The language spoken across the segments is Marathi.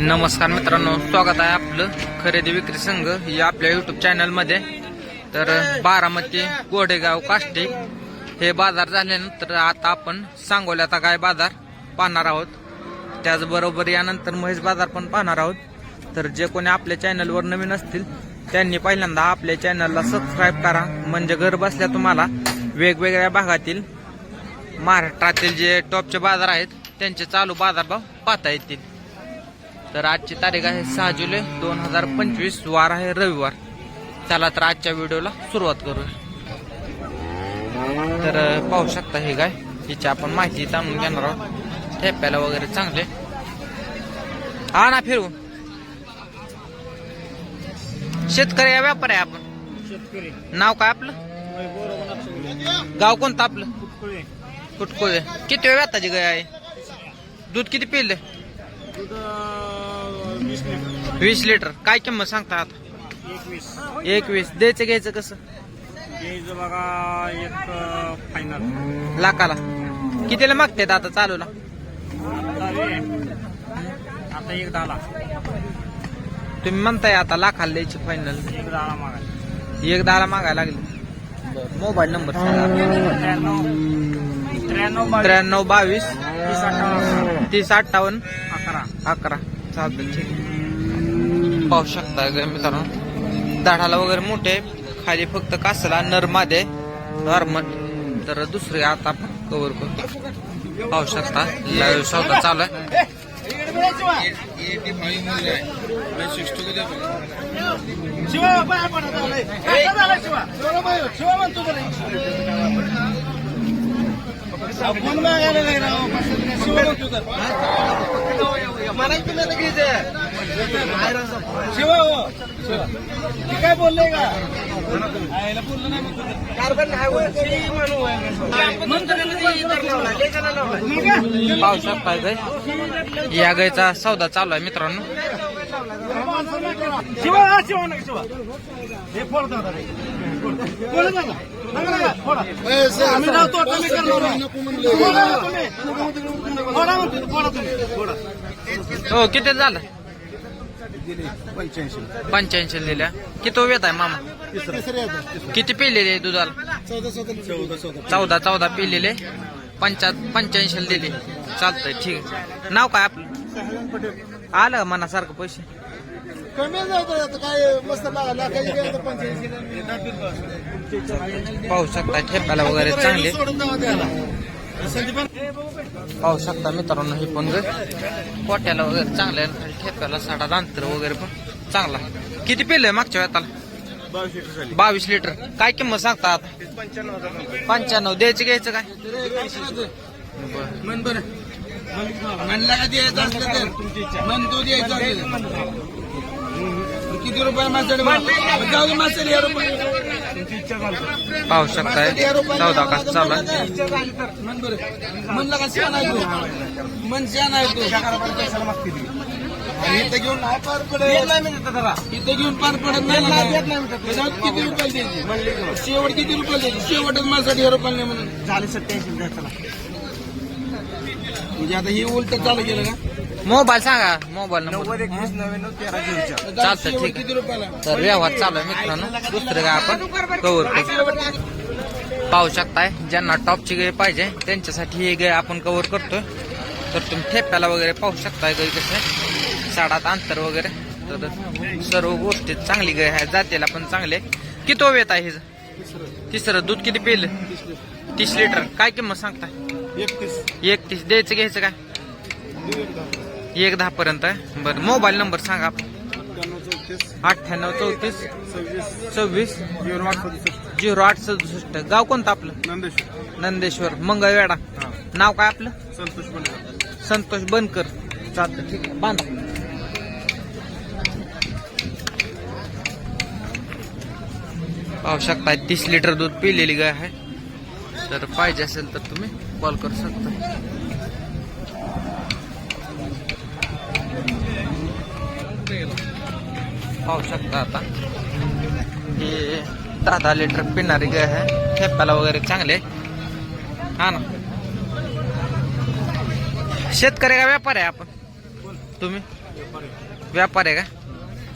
नमस्कार मित्रांनो स्वागत आहे आपलं खरेदी विक्री संघ या आपल्या युट्यूब चॅनलमध्ये तर बारामती गोडेगाव काष्टी हे बाजार झाल्यानंतर आता आपण सांगोल्याचा काय बाजार पाहणार आहोत. त्याचबरोबर यानंतर महेश बाजार पण पाहणार आहोत. तर जे कोणी आपल्या चॅनलवर नवीन असतील त्यांनी पहिल्यांदा आपल्या चॅनलला सबस्क्राईब करा. म्हणजे घर बसल्या तुम्हाला वेगवेगळ्या भागातील महाराष्ट्रातील जे टॉपचे बाजार आहेत त्यांचे चालू बाजारभाव पाहता येतील. तर आजची तारीख आहे सहा जुलै दोन हजार पंचवीस. वार आहे रविवार. चला तर आजच्या व्हिडिओला सुरुवात करूया. तर पाहू शकता हे गाय हिची आपण माहिती जाणून घेणार आहोत. ठेप्याला वगैरे चांगले. हा ना फिरवून शेतकरी या व्यापार आहे आपण. शेतकरी. नाव काय आपलं? गाव कोणतं आपलं? कुटकुळे. किती वेळ व्याताची गाय आहे? दूध किती पिले वीस लिटर. वीस लिटर. काय किंमत सांगता आता? एकवीस. एकवीस. द्यायचं घ्यायचं कसं? बघा एक फायनल लाखाला. कितीला मागतात आता चालूला? आता एक दहाला. तुम्ही म्हणताय आता लाखाला द्यायची फायनल एक दहाला मागा एक दहाला मागायला लागली. मोबाईल नंबर त्र्याण्णव त्र्याण्णव बावीस त्र्याण्णव बावीस तीस अठ्ठावन्न तीस अठ्ठावन्न अकरा. अकरा. चालतं ठीक आहे. पाहू शकता. मित्रांनो. दाढाला वगैरे मोठे खाली फक्त कासला नरमादे नॉर्मल तर दुसरे आता आपण कव्हर करतो. पाहू शकता. लाईव्ह सौदा चालू आहे. शिवा मागायला नाही राव. शिवा हो. मी काय का आयला बोललो नाही म्हणतो तर. शी म्हणू आहे. म्हणतो ना कधी इतर लावला, लेकाला लावला. मग काय? पाहू शकता गाय या गायचा सौदा चालू आहे मित्रांनो शिवा हा शिवा शिवा हे. आम्ही लावतो, आम्ही करणार नाही. फोडा तुम्ही. फोडा म्हणतो, फोडा तुम्ही. फोडा. हो किती झालं? पंच्याऐंशी. पंच्याऐंशी दिल्या किती वेत आहे मामा? किती पिलेले दुधाला? चौदा चौदा पिलेले. पंचा पंच्याऐंशी दिले. चालतंय ठीक आहे. नाव काय आपलं? आलं मनासारखं पैसे. कमी जातं आता काय मस्त पंच्याऐंशी पाहू शकता ठेप्याला वगैरे चांगले. सोडून द्यायला पाहू शकता मित्रांनो हे पण ग पोट्याला वगैरे चांगले आहे. आणि ठेप्याला साडा रांतर वगैरे पण चांगला किती पिलंय मागच्या वेळाला? बावीस लिटर झाली. बावीस लिटर. काय किंमत सांगता आता? पंच्याण्णव द्यायचं घ्यायचं काय? बरं. मन बरं. म्हणला का द्यायचं असलं किती रुपये माणसाने जाऊ दे माणसाने या रुपये. पाहू शकताय. चौदा का चालू आहे. मन इथं घेऊन पार पडत इथं घेऊन पार पडत नाही किती रुपये. द्यायची शेवट किती रुपये द्यायची शेवटच माझ्यासाठी रुपये नाही म्हणून झाले सत्याऐंशी म्हणजे आता हे उलट चालू केलं का? मोबाईल सांगा मोबाईल नंबर. चालतंय, ठीक आहे. तर व्यवहार चालू आहे मित्रांनो. दुसरं काय आपण कव्हर करू. पाहू शकताय ज्यांना टॉपची गाय पाहिजे त्यांच्यासाठी ही गाय आपण कव्हर करतोय. तर तुम्ही ठेप्याला वगैरे पाहू शकताय गाय कसे साडात अंतर वगैरे. तर सर्व गोष्टी चांगली गाय आहे जातीला पण चांगले किती वेत आहे तिसरं दूध किती पिलं? तीस लिटर काय किंमत सांगताय? एकतीस. एकतीस. द्यायचं घ्यायचं काय? एक दहा पर्यंत आहे. बरं मोबाईल नंबर सांगा. आपण अठ्ठ्याण्णव चौतीस सव्वीस सव्वीस झिरो आठ सदुसष्ट. झिरो आठ सदुसष्ट गाव कोणतं आपलं? नंदेश्वर. नंदेश्वर मंगळवेढा. नाव काय आपलं? संतोष बनकर. संतोष बनकर चालतं ठीक आहे. बांध. पाहू शकता तीस लिटर दूध पिलेली गाय आहे. तर पाहिजे असेल तर तुम्ही कॉल करू शकता. पाहू शकता आता. हे दहा दहा लिटर पिणारी गाय आहे. ठेप्याला वगैरे चांगले. हा ना. शेतकरी का व्यापार आहे आपण? तुम्ही? व्यापार आहे का?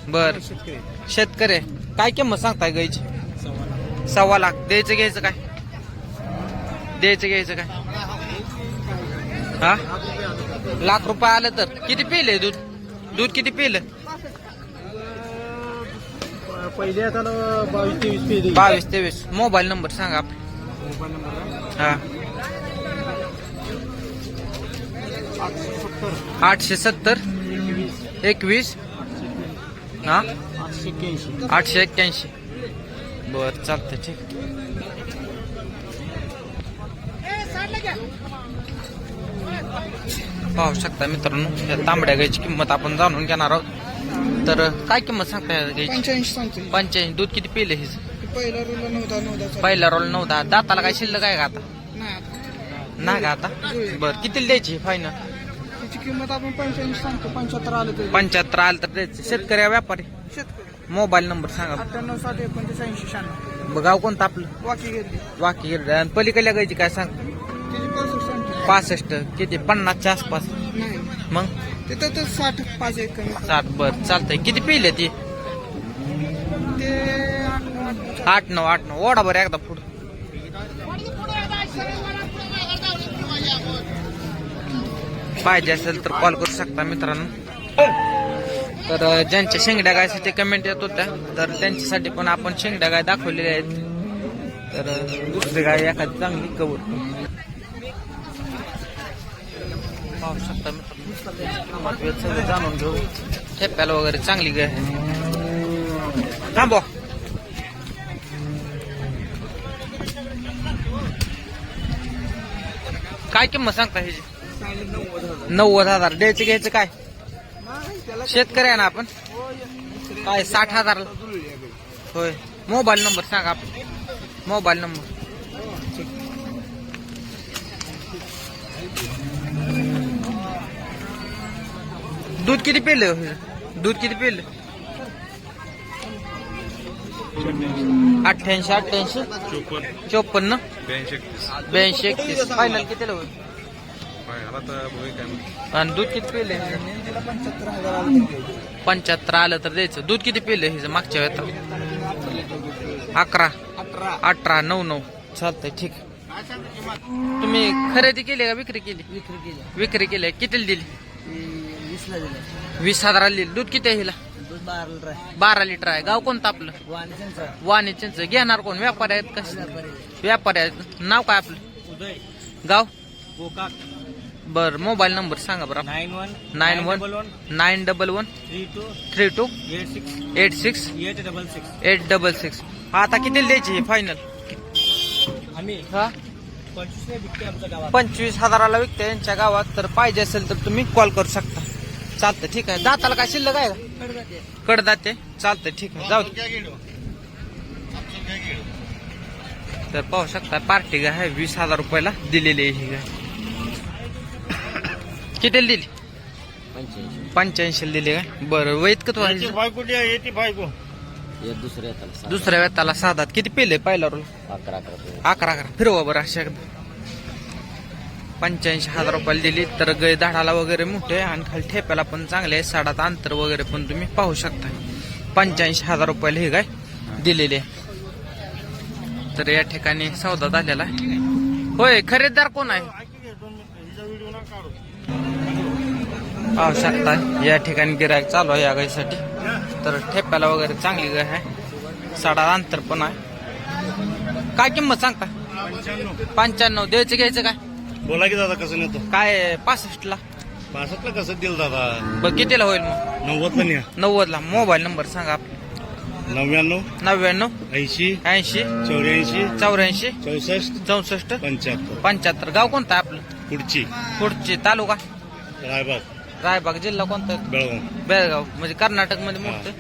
बर. शेतकरी आहे. काय किंमत सांगताय गाईची? सव्वा लाख. द्यायचं घ्यायचं काय? द्यायचं घ्यायचं काय? हा? लाख रुपये आलं तर. किती पिले दूध? दूध किती पिलं? पहिले आता बावीस तेवीस पेढे बावीस तेवीस. मोबाईल नंबर सांगा आपला. मोबाईल नंबर हा. आठशे सत्तर. आठशे सत्तर एकवीस. हा? आठशे एक्क्याऐंशी. आठशे एक्क्याऐंशी. बर चालतंय ठीक. पाहू शकता मित्रांनो या तांबड्या गायची किंमत आपण जाणून घेणार आहोत. तर काय किंमत सांगता या गायची पंच्याऐंशी सांगते पंच्याऐंशी. दूध किती पिले हिच? पहिला रोल नव्हता नव्हता पहिला रोल नऊ दहा दाताला काय शिल्लक आहे का आता? नाही नाही का आता? बर किती द्यायची फायनल त्याची किंमत आपण पंच्याऐंशी सांगतो पंच्याहत्तर आलं तरी. पंच्याहत्तर आलं तर द्यायचं. शेतकरी आहे, व्यापारी? शेतकरी. मोबाईल नंबर सांगा अठ्ठ्याण्णव साठ एकोणतीस ऐंशी शहाण्णव. गाव कोणतं आपलं? वाकी घेतली वाकी. आणि पलीकडल्या गायची काय सांग? त्याची पासष्ट सांगते. पासष्ट. किती? पन्नासच्या आसपास. नाही. मग? तिथं तर साठ पाच एक साठ बर चालतंय. किती पिले ती? ते आठ नऊ आठ आठ नऊ आठ नऊ. ओढा बरं एकदा पुढं. पाहिजे असेल तर कॉल करू शकता मित्रांनो. तर अं, ज्यांच्या शेंगड्या गायसाठी कमेंट येत होत्या. तर त्यांच्यासाठी पण आपण शेंगड्या गाय दाखवलेल्या आहेत. तर अं, दुसरी गाय एखादी चांगली कवर पाहू शकता मित्रांनो जाणून घेऊ ठेप्याला वगैरे चांगली गाय थांबवा. काय किंमत सांगता ह्याची? नव्वद हजार. द्यायचं घ्यायचं काय? शेतकरी आहे ना आपण? काय साठ हजार होय. मोबाईल नंबर सांगा आपण. Mobile number. दूध किती पिलं? दूध किती पिलं? अठ्ठ्याऐंशी अठ्ठ्याऐंशी? चोपन्न? ब्याऐंशी एकतीस. फायनल होईल? आणि दूध किती पिले? पंच्याहत्तर आलं तरी. द्यायचं. दूध किती पिलं हिचं मागच्या वेळेत? अकरा. अठरा नऊ नऊ. चालतंय ठीक तुम्ही खरेदी केली का विक्री केली? विक्री केली. विक्री केली. कितीला दिली? वीसला दिलं. वीस हजाराला दिली दूध किती आहे हिला? दूध बारा लिटर आहे. बारा लिटर आहे. गाव कोणतं आपलं? वाणी चिंच. घेणार कोण? व्यापारी आहेत कसं व्यापारी आहेत. नाव काय आपलं? उदय. गाव? गोकाक. बर मोबाईल नंबर सांगा बरं. Nine one nine one one nine double one three two three two eight six eight six eight double six. Eight double six. आता किती द्यायची फायनल आम्ही हा? पंचवीस विकते आमच्या गावात. पंचवीस हजाराला विकते यांच्या गावात. तर पाहिजे असेल तर तुम्ही कॉल करू शकता. चालतं ठीक आहे. दाताला काय शिल्लक आहे का? कडदाते. चालतं ठीक आहे. जाऊ दे. तर पाहू शकता पार्टी गाय आहे वीस हजार रुपयाला दिलेली आहे ही गाय कितीला दिली? पंच्याऐंशी दिली काय बरं वैत का तू बायको येते बायको. दुसऱ्या येतात दुसऱ्या वेताला साधात किती पेले पहिला रोल अकरा अकरा अकरा अकरा. फिरवा बरं अशा एकदा. पंच्याऐंशी हजार रुपयाला दिली. तर गय धाडाला वगैरे मोठे आणि खाली ठेप्याला पण चांगले आहे. साडात अंतर वगैरे पण तुम्ही पाहू शकता. पंच्याऐंशी हजार रुपयाला हे काय दिलेले आहे. तर या ठिकाणी सौदा झालेला आहे. होय खरेदीदार कोण आहे? पाहू शकता. या ठिकाणी गिरायक चालू आहे या गायसाठी तर ठेप्याला वगैरे चांगली गाय आहे. साडा अंतर पण आहे. काय किंमत सांगता? पंच्याण्णव. द्यायचं घ्यायचं काय? बोला की दादा कसं नेतो? काय पासष्टला. पासष्टला कसं दिल दादा? बरं कितीला होईल मग? नव्वदला न्या. नव्वदला. मोबाईल नंबर सांगा आपला नव्याण्णव नव्याण्णव ऐंशी ऐंशी चौऱ्याऐंशी चौऱ्याऐंशी चौसष्ट चौसष्ट पंच्याहत्तर. पंच्याहत्तर. गाव कोणतं आहे आपलं? पुढची. पुढची. तालुका? रायबाग. रायबाग जिल्हा कोणता? आहे? बेळगाव. बेळगाव. म्हणजे कर्नाटकमध्ये मोठं?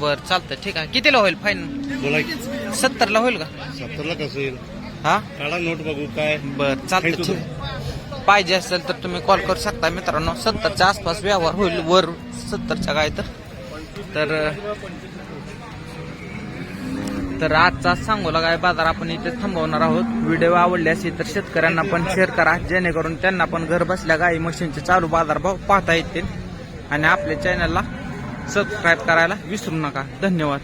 बरं चालतं ठीक आहे. कितीला होईल फाईन बोला की. सत्तरला होईल का? सत्तरला कसं येईल हा? काढा नोट बघू काय? बर चालतं Thank you. ठीक पाहिजे असेल तर तुम्ही कॉल करू शकता मित्रांनो. सत्तरच्या आसपास व्यवहार होईल वर सत्तरच्या काय तर. तर तर आजचा सांगोला गाय बाजार आपण इथे थांबवणार आहोत. व्हिडिओ आवडले असेल तर शेतकऱ्यांना पण शेअर करा. जेणेकरून त्यांना पण घर बसल्या गाई मशीनचे चालू बाजार भाव पाहता येतील. आणि आपल्या चॅनलला सबस्क्राईब करायला विसरू नका. धन्यवाद.